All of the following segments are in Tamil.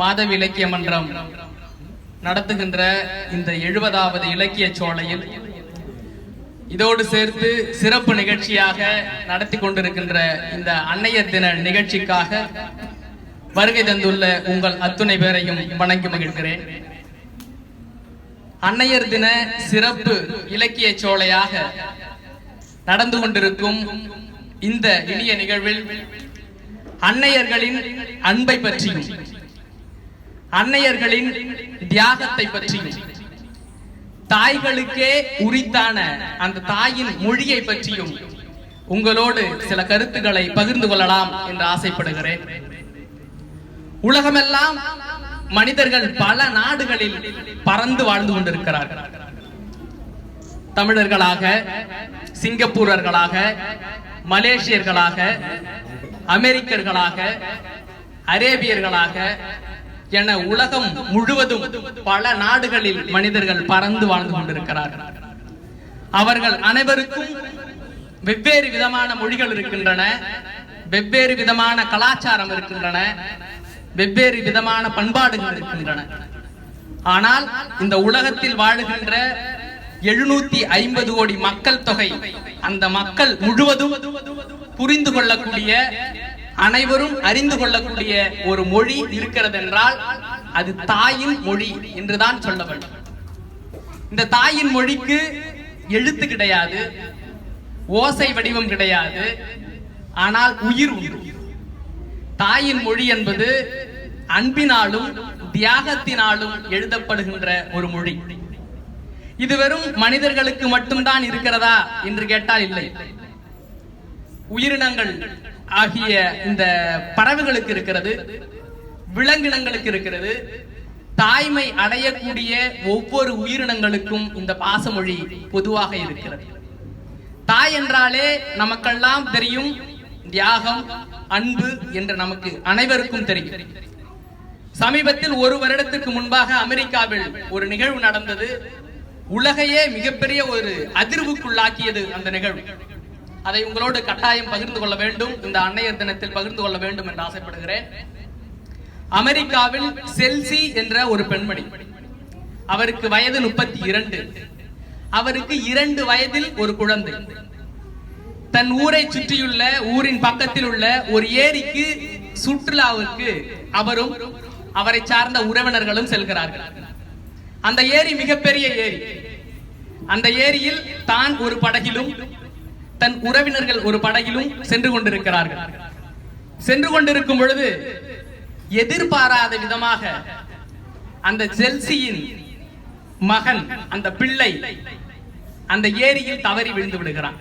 மாதவி இலக்கிய மன்றம் நடத்துகின்ற இந்த எழுபதாவது இலக்கிய சோலையில் இதோடு சேர்த்து சிறப்பு நிகழ்ச்சியாக நடத்தி கொண்டிருக்கின்ற இந்த அன்னையர் தின நிகழ்ச்சிக்காக வருகை தந்துள்ள உங்கள் அத்துணை பேரையும் வணங்கி மகிழ்கிறேன். அன்னையர் தின சிறப்பு இலக்கிய சோலையாக நடந்து கொண்டிருக்கும் இந்த இனிய நிகழ்வில் அன்னையர்களின் அன்பை பற்றியும் அன்னையர்களின் தியாகத்தை பற்றியும் தாய்களுக்கே உரித்தான அந்த தாயின் மொழியை பற்றியும் உங்களோடு சில கருத்துக்களை பகிர்ந்து கொள்ளலாம் என்று ஆசைப்படுகிறேன். உலகமெல்லாம் மனிதர்கள் பல நாடுகளில் பறந்து வாழ்ந்து கொண்டிருக்கிறார்கள். தமிழர்களாக சிங்கப்பூரர்களாக மலேசியர்களாக அமெரிக்கர்களாக அரேபியர்களாக என உலகம் முழுவதும் பல நாடுகளில் மனிதர்கள் பறந்து வாழ்ந்து கொண்டிருக்கிறார்கள். அவர்கள் அனைவருக்கும் வெவ்வேறு விதமான மொழிகள் இருக்கின்றன. வெவ்வேறு விதமான கலாச்சாரம் இருக்கின்றன. வெவ்வேறு விதமான பண்பாடுகள் இருக்கின்றன. ஆனால் இந்த உலகத்தில் வாழுகின்ற எழுநூத்தி ஐம்பது கோடி மக்கள் தொகை அந்த மக்கள் முழுவதும் புரிந்து கொள்ளக்கூடிய அனைவரும் அறிந்து கொள்ளக்கூடிய ஒரு மொழி இருக்கிறது என்றால் அது தாயின் மொழி என்றுதான் சொல்ல வேண்டும். இந்த தாயின் மொழிக்கு எழுத்து கிடையாது ஓசை வடிவம் கிடையாது ஆனால் உயிர் உண்டு. தாயின் மொழி என்பது அன்பினாலும் தியாகத்தினாலும் எழுதப்படுகின்ற ஒரு மொழி. இது வெறும் மனிதர்களுக்கு மட்டும்தான் இருக்கிறதா என்று கேட்டால் இல்லை. உயிரினங்கள் ஆகிய இந்த பறவைகளுக்கு இருக்கிறது விலங்கினங்களுக்கு இருக்கிறது தாய்மை அடையக்கூடிய ஒவ்வொரு உயிரினங்களுக்கும் இந்த பாசமொழி பொதுவாக இருக்கிறது. தாய் என்றாலே நமக்கெல்லாம் தெரியும் தியாகம் அன்பு என்று நமக்கு அனைவருக்கும் தெரியும். சமீபத்தில் ஒரு வருடத்துக்கு முன்பாக அமெரிக்காவில் ஒரு நிகழ்வு நடந்தது. உலகையே மிகப்பெரிய ஒரு அதிர்வுக்குள்ளாக்கியது அந்த நிகழ்வு. அதை உங்களோடு கட்டாயம் பகிர்ந்து கொள்ள வேண்டும் இந்த அன்னையர் தினத்தில் பகிர்ந்து கொள்ள வேண்டும் என்று ஆசைப்படுகிறேன். அமெரிக்காவில் செல்சி என்ற ஒரு பெண்மணி அவருக்கு வயது முப்பத்தி இரண்டு அவருக்கு இரண்டு வயதில் ஒரு குழந்தை. தன் ஊரை சுற்றியுள்ள ஊரின் பக்கத்தில் உள்ள ஒரு ஏரிக்கு சுற்றுலாவுக்கு அவரும் அவரை சார்ந்த உறவினர்களும் செல்கிறார்கள். அந்த ஏரி மிகப்பெரிய ஏரி. அந்த ஏரியில் தான் ஒரு படகிலும் தன் உறவினர்கள் ஒரு படகிலும் சென்று கொண்டிருக்கிறார்கள். சென்று கொண்டிருக்கும் பொழுது எதிர்பாராத விதமாக அந்த ஜெல்சியின் மகன் அந்த பிள்ளை அந்த ஏரியில் தவறி விழுந்து விடுகிறான்.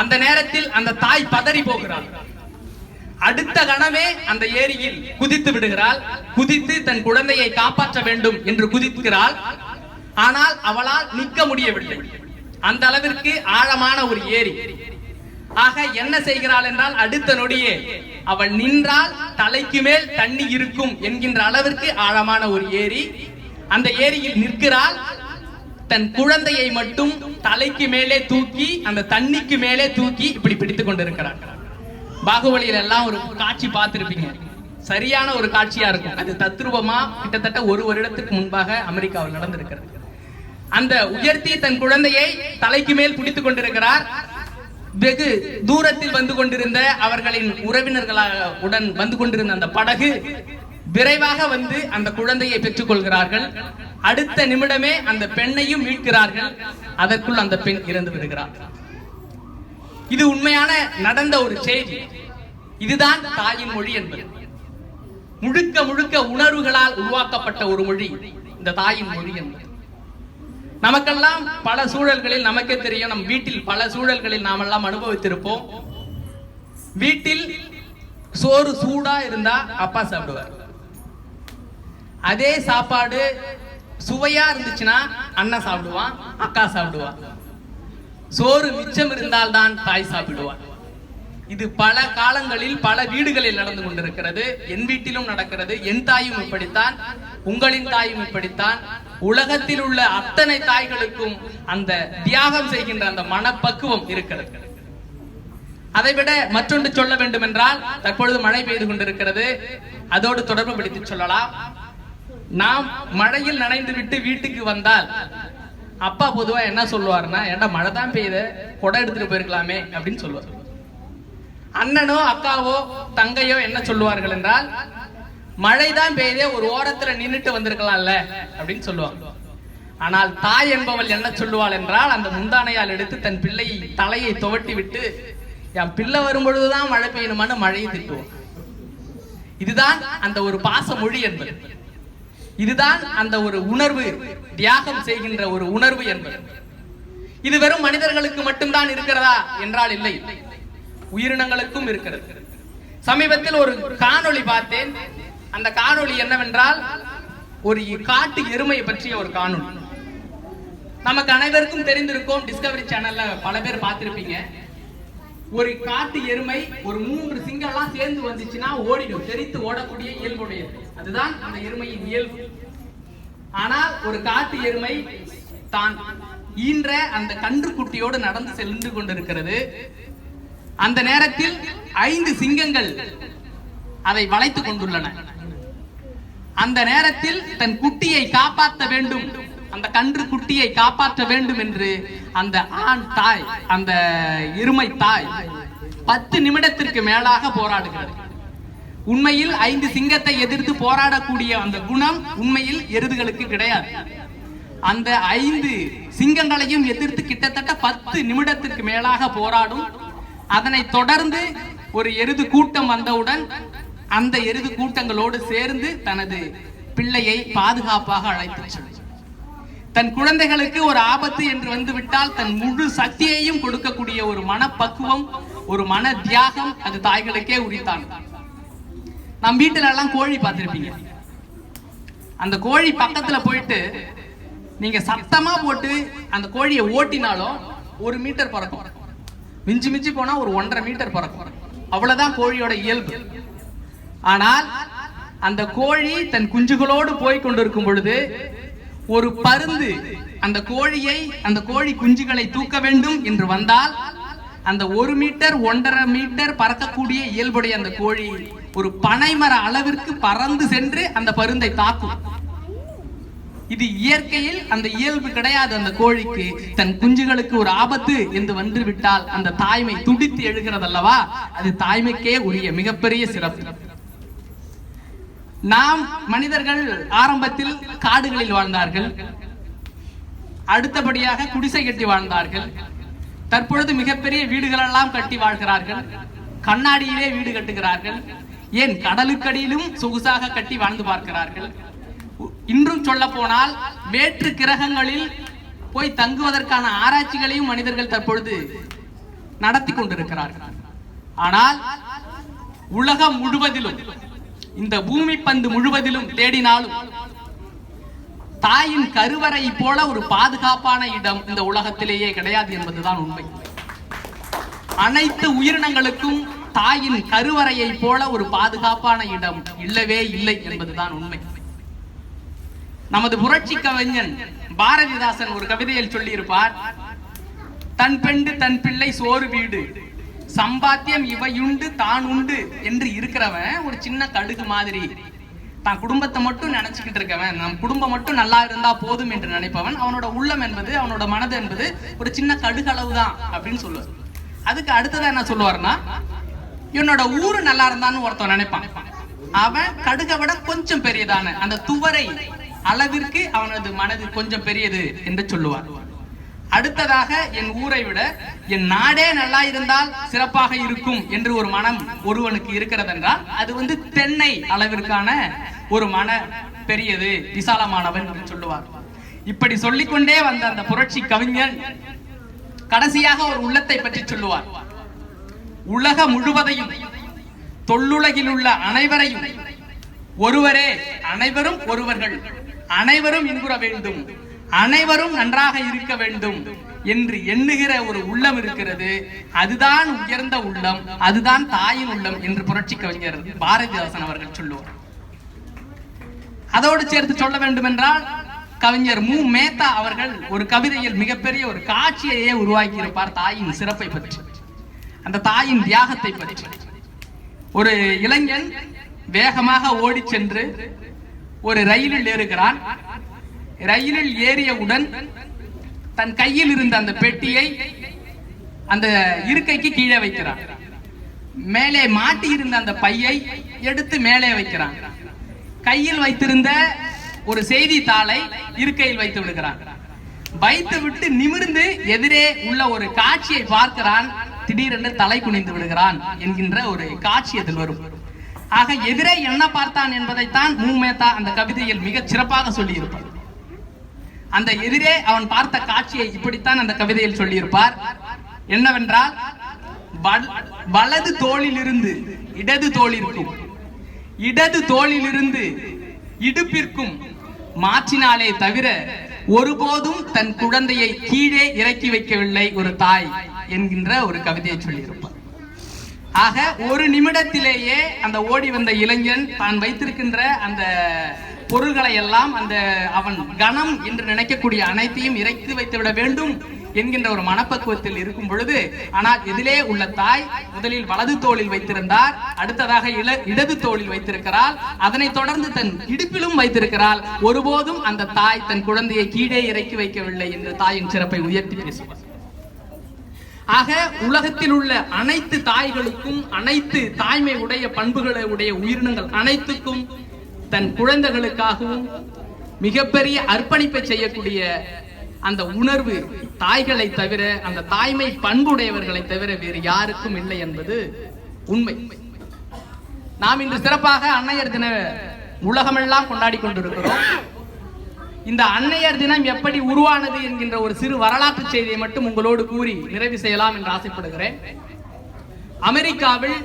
அந்த நேரத்தில் அந்த தாய் பதறி போகிறாள். அடுத்த கணமே அந்த ஏரியில் குதித்து விடுகிறாள். குதித்து தன் குழந்தையை காப்பாற்ற வேண்டும் என்று குதிக்கிறாள். ஆனால் அவளால் நிற்க முடியவில்லை. அந்த அளவிற்கு ஆழமான ஒரு ஏரி. ஆக என்ன செய்கிறாள் என்றால் அடுத்த நொடியே. அவள் நின்றால் தலைக்கு மேல் தண்ணி இருக்கும் என்கின்ற அளவிற்கு ஆழமான ஒரு ஏரி. அந்த ஏரியில் நிற்கிறாள். தன் குழந்தையை மட்டும் தலைக்கு மேலே தூக்கி அந்த தண்ணிக்கு மேலே தூக்கி இப்படி பிடித்துக் கொண்டிருக்கிறார் பாகுபலியில எல்லாம் ஒரு காட்சி பார்த்திருப்பீங்க. சரியான ஒரு காட்சியா இருக்கும். அது தத்ரூபமா கிட்டத்தட்ட ஒரு வருடத்துக்கு முன்பாக அமெரிக்காவில் நடந்திருக்கிறது. அந்த உயர்த்தி தன் குழந்தையை தலைக்கு மேல் பிடித்துக் கொண்டிருக்கிறார். வெகு தூரத்தில் வந்து கொண்டிருந்த அவர்களின் உறவினர்களாக உடன் வந்து கொண்டிருந்த அந்த படகு விரைவாக வந்து அந்த குழந்தையை பெற்றுக் கொள்கிறார்கள். அடுத்த நிமிடமே அந்த பெண்ணையும் மீட்கிறார்கள். அதற்குள் அந்த பெண் இறந்து விடுகிறார். இது உண்மையான நடந்த ஒரு செய்தி. இதுதான் தாயின் மொழி என்பது. முழுக்க முழுக்க உணர்வுகளால் உருவாக்கப்பட்ட ஒரு மொழி. இந்த தாயின் மொழி என்பது. நமக்கெல்லாம் பல சூழல்களில் நமக்கே தெரியும். நம் வீட்டில் பல சூழல்களில் நாமெல்லாம் அனுபவித்திருப்போம். வீட்டில் சோறு சூடா இருந்தா அப்பா சாப்பிடுவார். அதே சாப்பாடு சுவையா இருந்துச்சுன்னா அண்ணன் சாப்பிடுவான் அக்கா சாப்பிடுவான். சோறு மிச்சம் இருந்தால்தான் தாய் சாப்பிடுவான் இது பல காலங்களில் பல வீடுகளில் நடந்து கொண்டிருக்கிறது. என் வீட்டிலும் நடக்கிறது. என் தாயும் இப்படித்தான். உங்களின் தாயும் இப்படித்தான். உலகத்தில் உள்ள அத்தனை தாய்களுக்கும் அந்த தியாகம் செய்கின்ற அந்த மனப்பக்குவம் இருக்கிறது. அதைவிட மற்றொன்று சொல்ல வேண்டும் என்றால் தற்பொழுது மழை பெய்து கொண்டிருக்கிறது. அதோடு தொடர்பு படுத்தி சொல்லலாம். நாம் மழையில் நனைந்து விட்டு வீட்டுக்கு வந்தால் அப்பா பொதுவா என்ன சொல்லுவாருன்னா ஏன்டா மழை தான் பெய்யுது? குடை எடுத்துட்டு போயிருக்கலாமே அப்படின்னு சொல்லுவார். அண்ணனோ அக்காவோ தங்கையோ என்ன சொல்லுவார்கள் என்றால் மழை தான் ஒரு ஓரத்துல நின்றுட்டு வந்திருக்கலாம்ல அப்படின்னு சொல்லுவாங்க. ஆனால் தாய் என்பவள் என்ன சொல்லுவாள் என்றால் அந்த முந்தானையால் எடுத்து தன் பிள்ளை தலையை துவட்டி விட்டு என் பிள்ளை வரும்பொழுதுதான் மழை பெய்யணுமான்னு மழையை திட்டுவோம் இதுதான் அந்த ஒரு பாச மொழி என்பது. இதுதான் அந்த ஒரு உணர்வு தியாகம் செய்கின்ற ஒரு உணர்வு என்பது. இது வெறும் மனிதர்களுக்கு மட்டும்தான் இருக்கிறதா என்றால் இல்லை. உயிரினங்களுக்கும் இருக்கிறது. சமீபத்தில் ஒரு காணொளி பார்த்தேன். அந்த காணொளி என்னவென்றால் ஒரு காட்டு எருமை பற்றிய ஒரு காணொளி. நமக்கு அனைவருக்கும் தெரிந்திருக்கும் டிஸ்கவரி சேனல்ல பல பேர் பார்த்திருப்பீங்க. ஒரு காட்டு எருமை ஒரு மூன்று சிங்கம்லாம் சேர்ந்து வந்துச்சுன்னா ஓடிடும். தெரித்து ஓடக்கூடிய இயல்புடையது. அதுதான் அந்த எருமையின் இயல்பு. ஆனால் ஒரு காட்டு எருமை தான் ஈன்ற அந்த கன்றுக்குட்டியோடு நடந்து சென்று கொண்டிருக்கிறது. அந்த நேரத்தில் ஐந்து சிங்கங்கள் அதை வளைத்துக் கொண்டுள்ளன. அந்த நேரத்தில் தன் குட்டியை காப்பாற்ற வேண்டும். அந்த கன்று குட்டியை காப்பாற்ற வேண்டும் என்று அந்த ஆண் தாய் அந்த இருமை தாய் பத்து நிமிடத்திற்கு மேலாக போராடுகிறது. உண்மையில் ஐந்து சிங்கத்தை எதிர்த்து போராடக்கூடிய அந்த குணம் உண்மையில் எருதுகளுக்கு கிடையாது. அந்த ஐந்து சிங்கங்களையும் எதிர்த்து கிட்டத்தட்ட பத்து நிமிடத்திற்கு மேலாக போராடும் அதனை தொடர்ந்து ஒரு எருது கூட்டம் வந்தவுடன் அந்த எருது கூட்டங்களோடு சேர்ந்து தனது பிள்ளையை பாதுகாப்பாக அழைத்து செல்லும். தன் குழந்தைகளுக்கு ஒரு ஆபத்து என்று வந்துவிட்டால் தன் முழு சக்தியையும் கொடுக்கக்கூடிய ஒரு மனப்பக்குவம் ஒரு மன தியாகம் அது தாய்களுக்கே உரித்தான். நம் வீட்டுல எல்லாம் கோழி பார்த்திருப்பீங்க. அந்த கோழி பக்கத்துல போயிட்டு நீங்க சத்தமா போட்டு அந்த கோழியை ஓட்டினாலும் ஒரு மீட்டர் பறக்கும். மிஞ்சி மிஞ்சி போனா ஒரு ஒன்றரை மீட்டர் பறக்கும். அவ்வளவுதான் கோழியோட இயல்பு. ஆனால் அந்த கோழி தன் குஞ்சுகளோடு போய் கொண்டிருக்கும் பொழுது ஒரு பருந்து அந்த கோழியை அந்த கோழி குஞ்சுகளை தூக்க வேண்டும் என்று வந்தால் அந்த ஒரு மீட்டர் ஒன்றரை மீட்டர் பறக்கக்கூடிய இயல்புடைய அந்த கோழி ஒரு பனைமர அளவிற்கு பறந்து சென்று அந்த பருந்தை தாக்கும். இது இயற்கையில் அந்த இயல்பு கிடையாது அந்த கோழிக்கு. தன் குஞ்சுகளுக்கு ஒரு ஆபத்து என்று வந்து விட்டால் அந்த தாய்மை துடித்து எழுகிறது அல்லவா அது தாய்மைக்கே உரிய மிகப்பெரிய சிறப்பு. நாம் மனிதர்கள் ஆரம்பத்தில் காடுகளில் வாழ்ந்தார்கள். அடுத்தபடியாக குடிசை கட்டி வாழ்ந்தார்கள். தற்பொழுது மிகப்பெரிய வீடுகளெல்லாம் கட்டி வாழ்கிறார்கள். கண்ணாடியிலே வீடு கட்டுகிறார்கள். ஏன் கடலுக்கடியிலும் சொகுசாக கட்டி வாழ்ந்து பார்க்கிறார்கள். இன்றும் சொல்ல போனால் வேற்று கிரகங்களில் போய் தங்குவதற்கான ஆராய்ச்சிகளையும் மனிதர்கள் தற்பொழுது நடத்தி கொண்டிருக்கிறார்கள். ஆனால் உலகம் முழுவதிலும் இந்த பூமி பந்து முழுவதிலும் தேடினாலும் தாயின் கருவறை போல ஒரு பாதுகாப்பான இடம் இந்த உலகத்திலேயே கிடையாது என்பதுதான் உண்மை. அனைத்து உயிரினங்களுக்கும் தாயின் கருவறையை போல ஒரு பாதுகாப்பான இடம் இல்லவே இல்லை என்பதுதான் உண்மை. நமது புரட்சி கவிஞன் பாரதிதாசன் ஒரு கவிதையில் சொல்லியிருப்பார் தன் பெண்டு தன் பிள்ளை சோறு வீடு சம்பாத்தியம் இவையுண்டு தான் உண்டு என்று இருக்கிறவன் ஒரு சின்ன கடுகு மாதிரி. தான் குடும்பத்தை மட்டும் நினைச்சுக்கிட்டு இருக்கவன் நம் குடும்பம் மட்டும் நல்லா இருந்தா போதும் என்று நினைப்பவன் அவனோட உள்ளம் என்பது அவனோட மனது என்பது ஒரு சின்ன கடுகளவு தான் அப்படின்னு சொல்லுவார். அதுக்கு அடுத்ததா என்ன சொல்லுவாருன்னா என்னோட ஊரு நல்லா இருந்தான்னு ஒருத்தன் நினைப்பான். அவன் கடுகை விட கொஞ்சம் பெரியதான அந்த துவரை அளவிற்கு அவனது மனது கொஞ்சம் பெரியது என்று சொல்லுவார். அடுத்ததாக என் ஊரை விட என் நாடே நல்லா இருந்தால் சிறப்பாக இருக்கும் என்று ஒரு மனம் ஒருவனுக்கு இருக்கிறது என்றால் அது வந்து தென்னை அளவிற்கான ஒரு மன பெரியது விசாலமானவன் என்று சொல்லுவார். இப்படி சொல்லிக்கொண்டே வந்த அந்த புரட்சி கவிஞன் கடைசியாக ஒரு உள்ளத்தை பற்றி சொல்லுவார். உலக முழுவதையும் தொல்லுலகில் உள்ள அனைவரையும் ஒருவரே அனைவரும் ஒருவர்கள். அனைவரும் இன்புற வேண்டும். அனைவரும் நன்றாக இருக்க வேண்டும் என்று எண்ணுகிற ஒரு உள்ளம் இருக்கிறது. அதுதான் உயர்ந்த உள்ளம் அதுதான் தாயின் உள்ளம் என்று புரட்சி கவிஞர் பாரதிதாசன் அவர்கள் சொல்லுவார். அதோடு சேர்த்து சொல்ல வேண்டும் என்றால் கவிஞர் மு. மேத்தா அவர்கள் ஒரு கவிதையில் மிகப்பெரிய ஒரு காட்சியையே உருவாக்கி இருப்பார் தாயின் சிறப்பை பற்றி. அந்த தாயின் தியாகத்தை பற்றி. ஒரு இளைஞன் வேகமாக ஓடிச் சென்று ஒரு ரயிலில் ஏறுகிறான். ரயிலில் ஏறியவுடன் தன் கையில் இருந்த அந்த பெட்டியை அந்த இருக்கைக்கு கீழே வைக்கிறான். மேலே மாட்டி இருந்த அந்த பையை எடுத்து மேலே வைக்கிறான். கையில் வைத்திருந்த ஒரு செய்தித்தாளை இருக்கையில் வைத்து விடுகிறான். வைத்து விட்டு நிமிர்ந்து எதிரே உள்ள ஒரு காட்சியை பார்க்கிறான். திடீரென்று தலை குனிந்து விடுகிறான் என்கின்ற ஒரு காட்சி அதில் வரும். ஆக எதிரே என்ன பார்த்தான் என்பதைத்தான் மூமேத்தா அந்த கவிதையில் மிகச் சிறப்பாக சொல்லியிருப்பார். அந்த எதிரே அவன் பார்த்த காட்சியை இப்படித்தான் அந்த கவிதையில் சொல்லியிருப்பார். என்னவென்றால் வலது தோளிலிருந்து இடது தோளிற்கும் இடது தோளிலிருந்து இடுப்பிற்கும் மாற்றினாலே தவிர ஒருபோதும் தன் குழந்தையை கீழே இறக்கி வைக்கவில்லை ஒரு தாய் என்கின்ற ஒரு கவிதையை சொல்லியிருப்பார். ஆக ஒரு நிமிடத்திலேயே அந்த ஓடி வந்த இளைஞன் தான் வைத்திருக்கின்ற அந்த பொருள்களை எல்லாம் அந்த அவன் கணம் என்று நினைக்கக்கூடிய அனைத்தையும் இறைத்து வைத்து விட வேண்டும் என்கின்ற ஒரு மனப்பக்குவத்தில் இருக்கும் பொழுது ஆனால் இதிலே உள்ள தாய் முதலில் வலது தோளில் வைத்திருந்தார் அடுத்ததாக இடது தோளில் வைத்திருக்கிறாள் அதனைத் தொடர்ந்து தன் இடுப்பிலும் வைத்திருக்கிறாள். ஒருபோதும் அந்த தாய் தன் குழந்தையை கீழே இறக்கி வைக்கவில்லை என்று தாயின் சிறப்பை உயர்த்தி பேசுவார். ஆக உலகத்தில் உள்ள அனைத்து தாய்களுக்கும் அனைத்து தாய்மை உடைய பண்புகளை உடைய உயிரினங்கள் அனைத்துக்கும் தன் குழந்தைகளுக்காகவும் மிகப்பெரிய அர்ப்பணிப்பை செய்யக்கூடிய அந்த உணர்வு தாய்களை தவிர அந்த தாய்மை பண்புடையவர்களை தவிர வேறு யாருக்கும் இல்லை என்பது உண்மை. நாம் இன்று சிறப்பாக அன்னையர் தின உலகமெல்லாம் கொண்டாடி கொண்டிருக்கிறோம். இந்த அன்னையர் தினம் எப்படி உருவானது என்கின்ற ஒரு சிறு வரலாற்று செய்தியை மட்டும் உங்களோடு கூறி நிறைவு செய்யலாம் என்று ஆசைப்படுகிறேன். அமெரிக்காவில்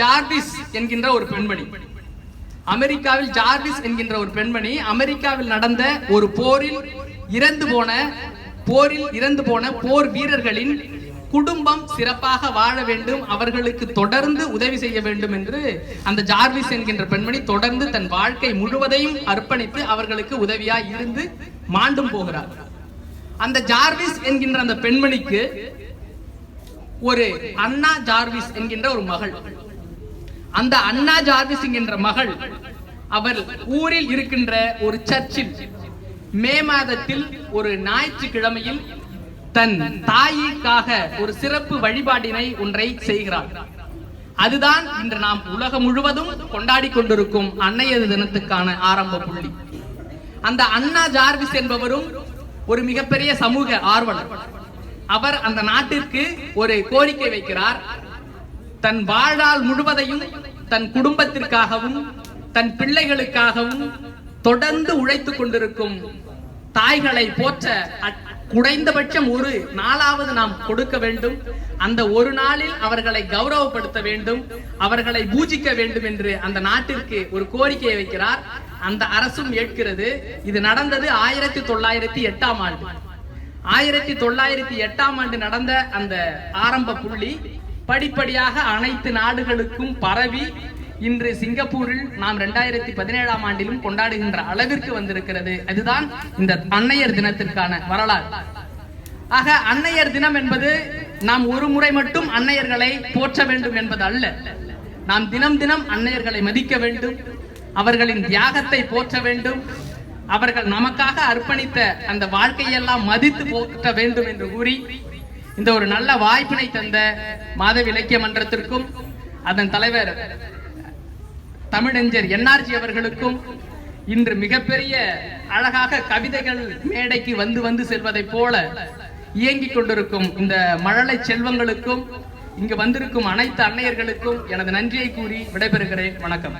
ஜார்டிஸ் என்கின்ற ஒரு பெண்மணி. அமெரிக்காவில் ஜார்டிஸ் என்கின்ற ஒரு பெண்மணி அமெரிக்காவில் நடந்த ஒரு போரில் இறந்து போன போரில் இறந்து போன போர் வீரர்களின் குடும்பம் சிறப்பாக வாழ வேண்டும் அவர்களுக்கு தொடர்ந்து உதவி செய்ய வேண்டும் என்று அந்த ஜார்விஸ் என்கின்ற பெண்மணி தொடர்ந்து தன் வாழ்க்கை முழுவதையும் அர்ப்பணித்து அவர்களுக்கு உதவியா இருந்து மாண்டும் போகிறார். அந்த ஜார்விஸ் என்கின்ற அந்த பெண்மணிக்கு ஒரு அண்ணா ஜார்விஸ் என்கின்ற ஒரு மகள். அந்த அண்ணா ஜார்விஸ் என்கின்ற மகள் அவர் ஊரில் இருக்கின்ற ஒரு சர்ச்சில் மே மாதத்தில் ஒரு ஞாயிற்றுக்கிழமையில் தன் தாய்க்காக ஒரு சிறப்பு வழிபாட்டினை ஒன்றை செய்கிறார். அதுதான் இன்று நாம் உலகம் முழுவதும் கொண்டாடி கொண்டிருக்கும் அன்னையர் தினத்துக்கான ஆரம்ப புள்ளி. அந்த அண்ணா ஜார்விஸ் என்பவரும் ஒரு மிகப்பெரிய சமூக ஆர்வலர். அவர் அந்த நாட்டிற்கு ஒரு கோரிக்கை வைக்கிறார். தன் வாழ்நாள் முழுவதையும் தன் குடும்பத்திற்காகவும் தன் பிள்ளைகளுக்காகவும் தொடர்ந்து உழைத்துக் கொண்டிருக்கும் தாய்களை போற்ற குறைந்தபட்சம் ஒரு நாளாவது நாம் கொடுக்க வேண்டும். அந்த ஒரு நாளில் அவர்களை கௌரவப்படுத்த வேண்டும். அவர்களை பூஜிக்க வேண்டும் என்று அந்த நாட்டிற்கு ஒரு கோரிக்கையை வைக்கிறார். அந்த அரசும் ஏற்கிறது. இது நடந்தது ஆயிரத்தி தொள்ளாயிரத்தி எட்டாம் ஆண்டு. ஆயிரத்தி தொள்ளாயிரத்தி எட்டாம் ஆண்டு நடந்த அந்த ஆரம்ப புள்ளி படிப்படியாக அனைத்து நாடுகளுக்கும் பரவி இன்று சிங்கப்பூரில் நாம் இரண்டாயிரத்தி பதினேழாம் ஆண்டிலும் கொண்டாடுகின்ற அளவிற்கு வந்திருக்கிறது. அதுதான் இந்த அன்னையர் தினத்திற்கான வரலாறு. ஆக அன்னையர் தினம் என்பது நாம் ஒரு முறை மட்டும் அன்னையர்களை போற்ற வேண்டும் என்பது அல்ல. நாம் தினம் தினம் அன்னையர்களை மதிக்க வேண்டும். அவர்களின் தியாகத்தை போற்ற வேண்டும். அவர்கள் நமக்காக அர்ப்பணித்த அந்த வாழ்க்கையெல்லாம் மதித்து போற்ற வேண்டும் என்று கூறி இந்த ஒரு நல்ல வாய்ப்பினை தந்த மாதவி இலக்கிய மன்றத்திற்கும் அதன் தலைவர் தமிழஞ்சர் என்ஆர்ஜி அவர்களுக்கும் இன்று மிகப்பெரிய அழகாக கவிதைகள் மேடைக்கு வந்து வந்து செல்வதை போல இயங்கிக் கொண்டிருக்கும் இந்த மழலை செல்வங்களுக்கும் இங்கு வந்திருக்கும் அனைத்து அன்னையர்களுக்கும் எனது நன்றியை கூறி விடைபெறுகிறேன். வணக்கம்.